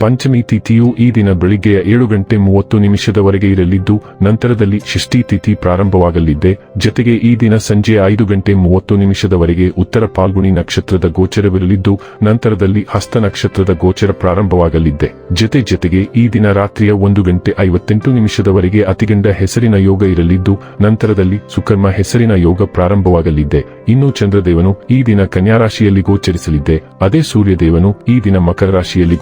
ಪಂಚಮಿ ತಿಥಿಯು ಈ ದಿನ ಬೆಳಿಗ್ಗೆಯ ಏಳು ಗಂಟೆ ಮೂವತ್ತು ನಿಮಿಷದವರೆಗೆ ಇರಲಿದ್ದು, ನಂತರದಲ್ಲಿ ಷಷ್ಠಿ ತಿಥಿ ಪ್ರಾರಂಭವಾಗಲಿದೆ. ಜತೆಗೆ ಈ ದಿನ ಸಂಜೆ ಐದು ಗಂಟೆ ಮೂವತ್ತು ನಿಮಿಷದವರೆಗೆ ಉತ್ತರ ಪಾಲ್ಗುಣಿ ನಕ್ಷತ್ರದ ಗೋಚರವಿರಲಿದ್ದು, ನಂತರದಲ್ಲಿ ಹಸ್ತ ನಕ್ಷತ್ರದ ಗೋಚರ ಪ್ರಾರಂಭವಾಗಲಿದೆ. ಜತೆ ಜತೆಗೆ ಈ ದಿನ ರಾತ್ರಿಯ ಒಂದು ಗಂಟೆ ಐವತ್ತೆಂಟು ನಿಮಿಷದವರೆಗೆ ಅತಿಗಂಡ ಹೆಸರಿನ ಯೋಗ ಇರಲಿದ್ದು, ನಂತರದಲ್ಲಿ ಸುಕರ್ಮ ಹೆಸರಿನ ಯೋಗ ಪ್ರಾರಂಭವಾಗಲಿದೆ. ಇನ್ನು ಚಂದ್ರದೇವನು ಈ ದಿನ ಕನ್ಯಾರಾಶಿಯಲ್ಲಿ ಗೋಚರಿಸಲಿದ್ದೆ ಗೋಚರಿಸಲಿದೆ. ಅದೇ ಸೂರ್ಯದೇವನು ಈ ದಿನ ಮಕರ ರಾಶಿಯಲ್ಲಿ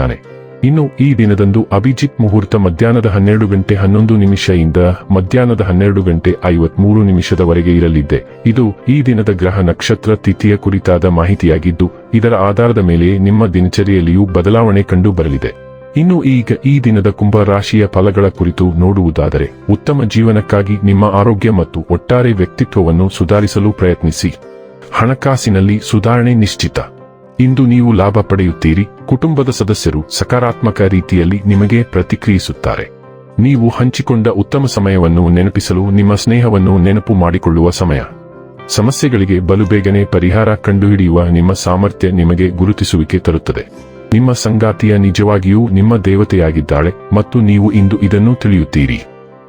ಗೋಚರಿಸಲಿದ್ದಾನೆ ಇನ್ನು ಈ ದಿನದಂದು ಅಭಿಜಿತ್ ಮುಹೂರ್ತ ಮಧ್ಯಾಹ್ನದ ಹನ್ನೆರಡು ಗಂಟೆ ಹನ್ನೊಂದು ನಿಮಿಷದಿಂದ ಮಧ್ಯಾಹ್ನದ ಹನ್ನೆರಡು ಗಂಟೆ ಐವತ್ಮೂರು ನಿಮಿಷದವರೆಗೆ ಇರಲಿದೆ ಇದು ಈ ದಿನದ ಗ್ರಹ ನಕ್ಷತ್ರ ತಿಥಿಯ ಕುರಿತಾದ ಮಾಹಿತಿಯಾಗಿದ್ದು, ಇದರ ಆಧಾರದ ಮೇಲೆ ನಿಮ್ಮ ದಿನಚರಿಯಲ್ಲಿಯೂ ಬದಲಾವಣೆ ಕಂಡು ಬರಲಿದೆ ಇನ್ನು ಈಗ ಈ ದಿನದ ಕುಂಭ ರಾಶಿಯ ಫಲಗಳ ಕುರಿತು ನೋಡುವುದಾದರೆ, ಉತ್ತಮ ಜೀವನಕ್ಕಾಗಿ ನಿಮ್ಮ ಆರೋಗ್ಯ ಮತ್ತು ಒಟ್ಟಾರೆ ವ್ಯಕ್ತಿತ್ವವನ್ನು ಸುಧಾರಿಸಲು ಪ್ರಯತ್ನಿಸಿ. ಹಣಕಾಸಿನಲ್ಲಿ ಸುಧಾರಣೆ ನಿಶ್ಚಿತ. ಇಂದು ನೀವು ಲಾಭ ಪಡೆಯುತ್ತೀರಿ. ಕುಟುಂಬದ ಸದಸ್ಯರು ಸಕಾರಾತ್ಮಕ ರೀತಿಯಲ್ಲಿ ನಿಮಗೆ ಪ್ರತಿಕ್ರಿಯಿಸುತ್ತಾರೆ. ನೀವು ಹಂಚಿಕೊಂಡ ಉತ್ತಮ ಸಮಯವನ್ನು ನೆನಪಿಸಲು ನಿಮ್ಮ ಸ್ನೇಹವನ್ನು ನೆನಪು ಮಾಡಿಕೊಳ್ಳುವ ಸಮಯ. ಸಮಸ್ಯೆಗಳಿಗೆ ಬಲುಬೇಗನೆ ಪರಿಹಾರ ಕಂಡುಹಿಡಿಯುವ ನಿಮ್ಮ ಸಾಮರ್ಥ್ಯ ನಿಮಗೆ ಗುರುತಿಸುವಿಕೆ ತರುತ್ತದೆ. ನಿಮ್ಮ ಸಂಗಾತಿಯ ನಿಜವಾಗಿಯೂ ನಿಮ್ಮ ದೇವತೆಯಾಗಿದ್ದಾಳೆ ಮತ್ತು ನೀವು ಇಂದು ಇದನ್ನು ತಿಳಿಯುತ್ತೀರಿ.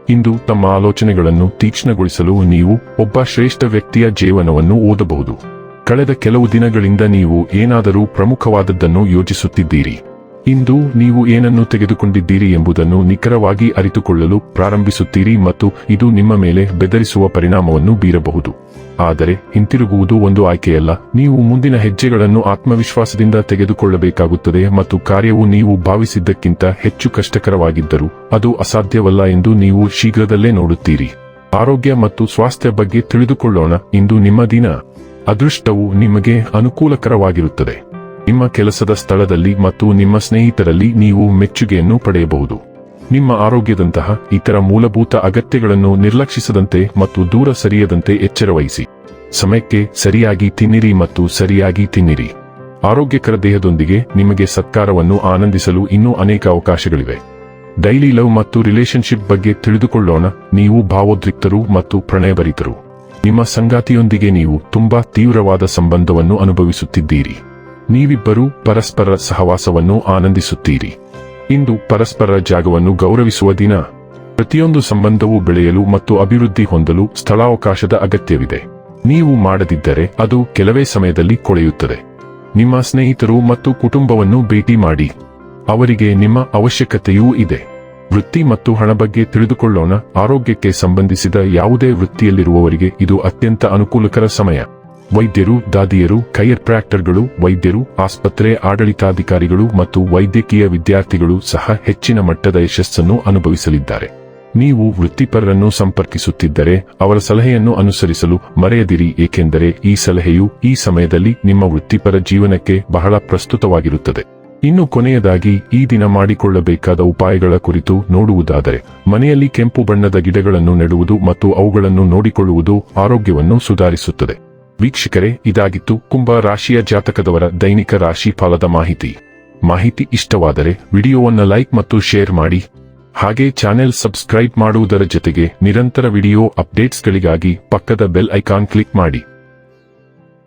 ಇಂದು ತಮ್ಮ ಆಲೋಚನೆಗಳನ್ನು ತೀಕ್ಷ್ಣಗೊಳಿಸಲು ನೀವು ಒಬ್ಬ ಶ್ರೇಷ್ಠ ವ್ಯಕ್ತಿಯ ಜೀವನವನ್ನು ಓದಬಹುದು. ಕಳೆದ ಕೆಲವು ದಿನಗಳಿಂದ ನೀವು ಏನಾದರೂ ಪ್ರಮುಖವಾದದ್ದನ್ನು ಯೋಚಿಸುತ್ತಿದ್ದೀರಿ. ಇಂದು ನೀವು ಏನನ್ನು ತೆಗೆದುಕೊಂಡಿದ್ದೀರಿ ಎಂಬುದನ್ನು ನಿಖರವಾಗಿ ಅರಿತುಕೊಳ್ಳಲು ಪ್ರಾರಂಭಿಸುತ್ತೀರಿ ಮತ್ತು ಇದು ನಿಮ್ಮ ಮೇಲೆ ಬೆದರಿಸುವ ಪರಿಣಾಮವನ್ನು ಬೀರಬಹುದು. ಆದರೆ ಹಿಂತಿರುಗುವುದು ಒಂದು ಆಯ್ಕೆಯಲ್ಲ. ನೀವು ಮುಂದಿನ ಹೆಜ್ಜೆಗಳನ್ನು ಆತ್ಮವಿಶ್ವಾಸದಿಂದ ತೆಗೆದುಕೊಳ್ಳಬೇಕಾಗುತ್ತದೆ ಮತ್ತು ಕಾರ್ಯವು ನೀವು ಭಾವಿಸಿದ್ದಕ್ಕಿಂತ ಹೆಚ್ಚು ಕಷ್ಟಕರವಾಗಿದ್ದರೂ ಅದು ಅಸಾಧ್ಯವಲ್ಲ ಎಂದು ನೀವು ಶೀಘ್ರದಲ್ಲೇ ನೋಡುತ್ತೀರಿ. ಆರೋಗ್ಯ ಮತ್ತು ಸ್ವಾಸ್ಥ್ಯ ಬಗ್ಗೆ ತಿಳಿದುಕೊಳ್ಳೋಣ. ಇಂದು ನಿಮ್ಮ ದಿನ. ಅದೃಷ್ಟವು ನಿಮಗೆ ಅನುಕೂಲಕರವಾಗಿರುತ್ತದೆ. ನಿಮ್ಮ ಕೆಲಸದ ಸ್ಥಳದಲ್ಲಿ ಮತ್ತು ನಿಮ್ಮ ಸ್ನೇಹಿತರಲ್ಲಿ ನೀವು ಮೆಚ್ಚುಗೆಯನ್ನು ಪಡೆಯಬಹುದು. ನಿಮ್ಮ ಆರೋಗ್ಯದಂತಹ ಇತರ ಮೂಲಭೂತ ಅಗತ್ಯಗಳನ್ನು ನಿರ್ಲಕ್ಷಿಸದಂತೆ ಮತ್ತು ದೂರ ಸರಿಯದಂತೆ ಎಚ್ಚರವಹಿಸಿ. ಸಮಯಕ್ಕೆ ಸರಿಯಾಗಿ ತಿನ್ನಿರಿ ಮತ್ತು ಸರಿಯಾಗಿ ತಿನ್ನಿರಿ. ಆರೋಗ್ಯಕರ ದೇಹದೊಂದಿಗೆ ನಿಮಗೆ ಸತ್ಕಾರವನ್ನು ಆನಂದಿಸಲು ಇನ್ನೂ ಅನೇಕ ಅವಕಾಶಗಳಿವೆ. ಡೈಲಿ ಲವ್ ಮತ್ತು ರಿಲೇಶನ್ಶಿಪ್ ಬಗ್ಗೆ ತಿಳಿದುಕೊಳ್ಳೋಣ. ನೀವು ಭಾವೋದ್ರಿಕ್ತರು ಮತ್ತು ಪ್ರಣಯಭರಿತರು. ನಿಮ್ಮ ಸಂಗಾತಿಯೊಂದಿಗೆ ನೀವು ತುಂಬಾ ತೀವ್ರವಾದ ಸಂಬಂಧವನ್ನು ಅನುಭವಿಸುತ್ತಿದ್ದೀರಿ. ನೀವಿಬ್ಬರೂ ಪರಸ್ಪರ ಸಹವಾಸವನ್ನು ಆನಂದಿಸುತ್ತೀರಿ. ಇಂದು ಪರಸ್ಪರ ಜಾಗವನ್ನು ಗೌರವಿಸುವ ದಿನ. ಪ್ರತಿಯೊಂದು ಸಂಬಂಧವು ಬೆಳೆಯಲು ಮತ್ತು ಅಭಿವೃದ್ಧಿ ಹೊಂದಲು ಸ್ಥಳಾವಕಾಶದ ಅಗತ್ಯವಿದೆ. ನೀವು ಮಾಡದಿದ್ದರೆ ಅದು ಕೆಲವೇ ಸಮಯದಲ್ಲಿ ಕೊಳೆಯುತ್ತದೆ. ನಿಮ್ಮ ಸ್ನೇಹಿತರು ಮತ್ತು ಕುಟುಂಬವನ್ನು ಭೇಟಿ ಮಾಡಿ. ಅವರಿಗೆ ನಿಮ್ಮ ಅವಶ್ಯಕತೆಯೂ ಇದೆ. ವೃತ್ತಿ ಮತ್ತು ಹಣ ಬಗ್ಗೆ ತಿಳಿದುಕೊಳ್ಳೋಣ. ಆರೋಗ್ಯಕ್ಕೆ ಸಂಬಂಧಿಸಿದ ಯಾವುದೇ ವೃತ್ತಿಯಲ್ಲಿರುವವರಿಗೆ ಇದು ಅತ್ಯಂತ ಅನುಕೂಲಕರ ಸಮಯ. ವೈದ್ಯರು, ದಾದಿಯರು ಕೈಯರ್ ಪ್ರಾಕ್ಟರ್ಗಳು ವೈದ್ಯರು, ಆಸ್ಪತ್ರೆ ಆಡಳಿತಾಧಿಕಾರಿಗಳು ಮತ್ತು ವೈದ್ಯಕೀಯ ವಿದ್ಯಾರ್ಥಿಗಳು ಸಹ ಹೆಚ್ಚಿನ ಮಟ್ಟದ ಯಶಸ್ಸನ್ನು ಅನುಭವಿಸಲಿದ್ದಾರೆ. ನೀವು ವೃತ್ತಿಪರರನ್ನು ಸಂಪರ್ಕಿಸುತ್ತಿದ್ದರೆ ಅವರ ಸಲಹೆಯನ್ನು ಅನುಸರಿಸಲು ಮರೆಯದಿರಿ, ಏಕೆಂದರೆ ಈ ಸಲಹೆಯು ಈ ಸಮಯದಲ್ಲಿ ನಿಮ್ಮ ವೃತ್ತಿಪರ ಜೀವನಕ್ಕೆ ಬಹಳ ಪ್ರಸ್ತುತವಾಗಿರುತ್ತದೆ. ಇನ್ನು ಕೊನೆಯದಾಗಿ ಈ ದಿನ ಮಾಡಿಕೊಳ್ಳಬೇಕಾದ ಉಪಾಯಗಳ ಕುರಿತು ನೋಡುವುದಾದರೆ, ಮನೆಯಲ್ಲಿ ಕೆಂಪು ಬಣ್ಣದ ಗಿಡಗಳನ್ನು ನೆಡುವುದು ಮತ್ತು ಅವುಗಳನ್ನು ನೋಡಿಕೊಳ್ಳುವುದು ಆರೋಗ್ಯವನ್ನು ಸುಧಾರಿಸುತ್ತದೆ. ವೀಕ್ಷಕರೇ, ಇದಾಗಿತ್ತು ಕುಂಭ ರಾಶಿಯ ಜಾತಕದವರ ದೈನಿಕ ರಾಶಿ ಫಲದ ಮಾಹಿತಿ. ಮಾಹಿತಿ ಇಷ್ಟವಾದರೆ ವಿಡಿಯೋವನ್ನು ಲೈಕ್ ಮತ್ತು ಶೇರ್ ಮಾಡಿ. ಹಾಗೆ ಚಾನೆಲ್ ಸಬ್ಸ್ಕ್ರೈಬ್ ಮಾಡುವುದರ ಜೊತೆಗೆ ನಿರಂತರ ವಿಡಿಯೋ ಅಪ್ಡೇಟ್ಸ್ಗಳಿಗಾಗಿ ಪಕ್ಕದ ಬೆಲ್ ಐಕಾನ್ ಕ್ಲಿಕ್ ಮಾಡಿ.